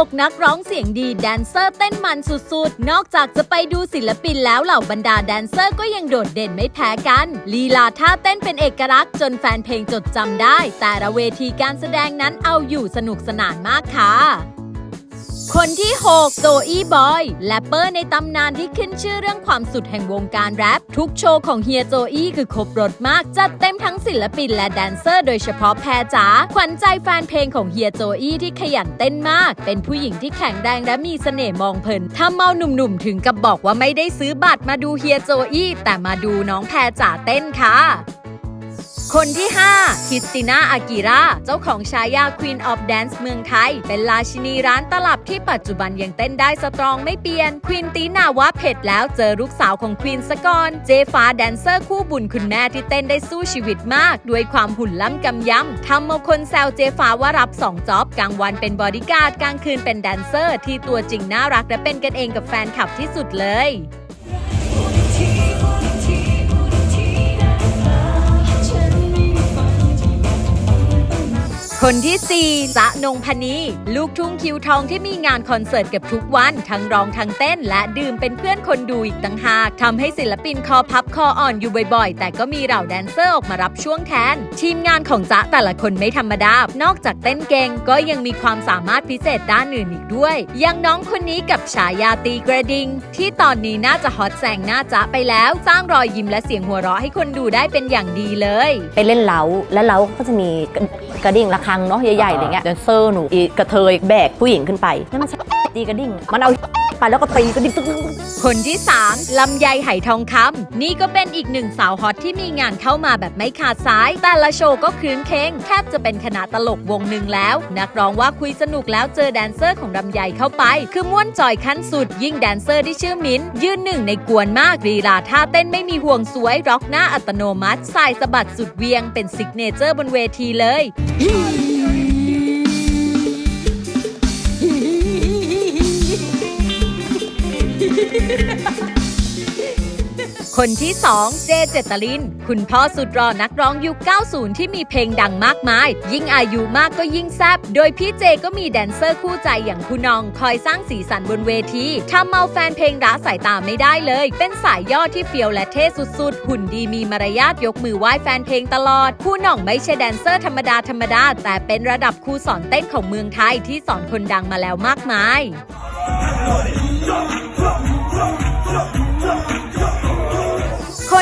6 นักร้องเสียงดีแดนเซอร์เต้นมันสุดๆ นอกจากจะไปดูศิลปินแล้วเหล่าบรรดาแดนเซอร์ก็ยังโดดเด่นไม่แพ้กัน ลีลาท่าเต้นเป็นเอกลักษณ์จนแฟนเพลงจดจำได้ แต่ละเวทีการแสดงนั้นเอาอยู่สนุกสนานมากค่ะ คนที่ 6 โจอี้บอย แรปเปอร์ในตำนานที่ขึ้นชื่อเรื่องความสุดแห่งวงการแรป ทุกโชว์ของเฮียโจอี้คือครบรถมาก จัดเต็มทั้งศิลปินและแดนเซอร์โดยเฉพาะแพรจ๋าขวัญใจแฟนเพลงของเฮียโจอี้ที่ขยันเต้นมาก เป็นผู้หญิงที่แข็งแรงและมีเสน่ห์มองเพลินถ้าเมาหนุ่มๆถึงกับบอกว่าไม่ได้ซื้อบัตรมาดูเฮียโจอี้แต่มาดูน้องแพรจ๋าเต้นค่ะ คนที่ 5 คิสติน่าอากิระเจ้าของฉายา Queen of Dance เมืองไทย เป็นราชินีร้านตลับที่ปัจจุบันยังเต้นได้สตรองไม่เปลี่ยน ควีนตีนาว่าเผ็ดแล้วเจอลูกสาวของควีนสกอนเจฟ้าแดนเซอร์คู่บุญคุณแม่ที่เต้นได้สู้ชีวิตมาก ด้วยความหุ่นล้ำกำยำทำเอาคนแซวเจฟ้าว่ารับ 2จ็อบกลางวันเป็นบอดี้การ์ดกลางคืนเป็นแดนเซอร์ ที่ตัวจริงน่ารักและเป็นกันเองกับแฟนคลับที่สุดเลย คนที่ 4 จะนงพนี ลูกทุ่งคิวทองที่มีงานคอนเสิร์ตเกับทุกวัน ทั้งร้องทั้งเต้น และดื่มเป็นเพื่อนคนดูอีกต่างหากทำให้ศิลปินคอพับคออ่อนอยู่บ่อยๆ แต่ก็มีเหล่าแดนเซอร์ออกมารับช่วงแทน ทีมงานของจ๊ะแต่ละคนไม่ธรรมดา นอกจากเต้นเก่งก็ยังมีความสามารถพิเศษด้านอื่นอีกด้วย อย่างน้องคนนี้กับฉายาตีกระดิง ที่ตอนนี้น่าจะฮอตแซงหน้าจ๊ะไปแล้ว สร้างรอยยิ้มและเสียงหัวเราะให้คนดูได้เป็นอย่างดีเลย ไปเล่นเล้าแล้วเล้าก็จะมีกระดิ่งระฆังเนาะใหญ่ๆอะไรเงี้ยแดนเซอร์หนูอีกระเทยแบกผู้หญิงขึ้นไปนั่นมันใช่ ตีกระดิ่ง มันเอาไปแล้วก็ตีกระดิ่งตึ้งคนที่ 3 ลำไยไหทองคำนี่ก็เป็นอีกหนึ่งสาวฮอตที่มีงานเข้ามาแบบไม่ขาดสาย แต่ละโชว์ก็คลื้นเคงแทบจะเป็นคณะตลกวงหนึ่งแล้ว นักร้องว่าคุยสนุกแล้วเจอแดนเซอร์ของลำไยเข้าไป คือม่วนจอยขั้นสุด ยิ่งแดนเซอร์ที่ชื่อมิ้น ยืนหนึ่งในกวนมากลีลาท่าเต้นไม่มีห่วงสวยร็อกหน้าอัตโนมัติสายสะบัดสุดเวียงเป็นซิกเนเจอร์บนเวทีเลย คนที่ 2 เจเจตลิน คุณพ่อสุดรอนักร้องยุค 90 ที่มีเพลงดังมากมาย ยิ่งอายุมากก็ยิ่งแซบโดยพี่เจก็มีแดนเซอร์คู่ใจอย่างคุณนอง คอยสร้างสีสันบนเวทีทำเอาแฟนเพลงร้าสายตาไม่ได้เลย เป็นสายย่อที่เฟียวและเท่สุดๆ หุ่นดีมีมารยาทยกมือไหว้แฟนเพลงตลอดคู่น้องไม่ใช่แดนเซอร์ธรรมดาธรรมดา แต่เป็นระดับครูสอนเต้นของเมืองไทยที่สอนคนดังมาแล้วมากมาย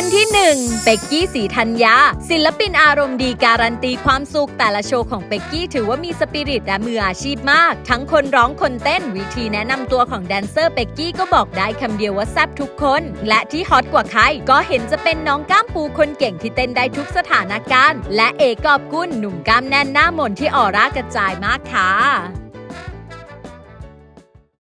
คนที่1เป็กกี้สีธัญญาศิลปินอารมณ์ดีการันตีความสุขแต่ละโชว์ของเป็กกี้ถือว่ามีสปิริตและมืออาชีพมาก ทั้งคนร้องคนเต้นวิธีแนะนำตัวของแดนเซอร์เป็กกี้ก็บอกได้คำเดียวว่าแซ่บทุกคน และที่ฮอตกว่าใครก็เห็นจะเป็นน้องก้ามปูคนเก่งที่เต้นได้ทุกสถานการณ์ และเอกอบกุลหนุ่มก้ามแน่นหน้ามนที่ออร่ากระจายมากค่ะ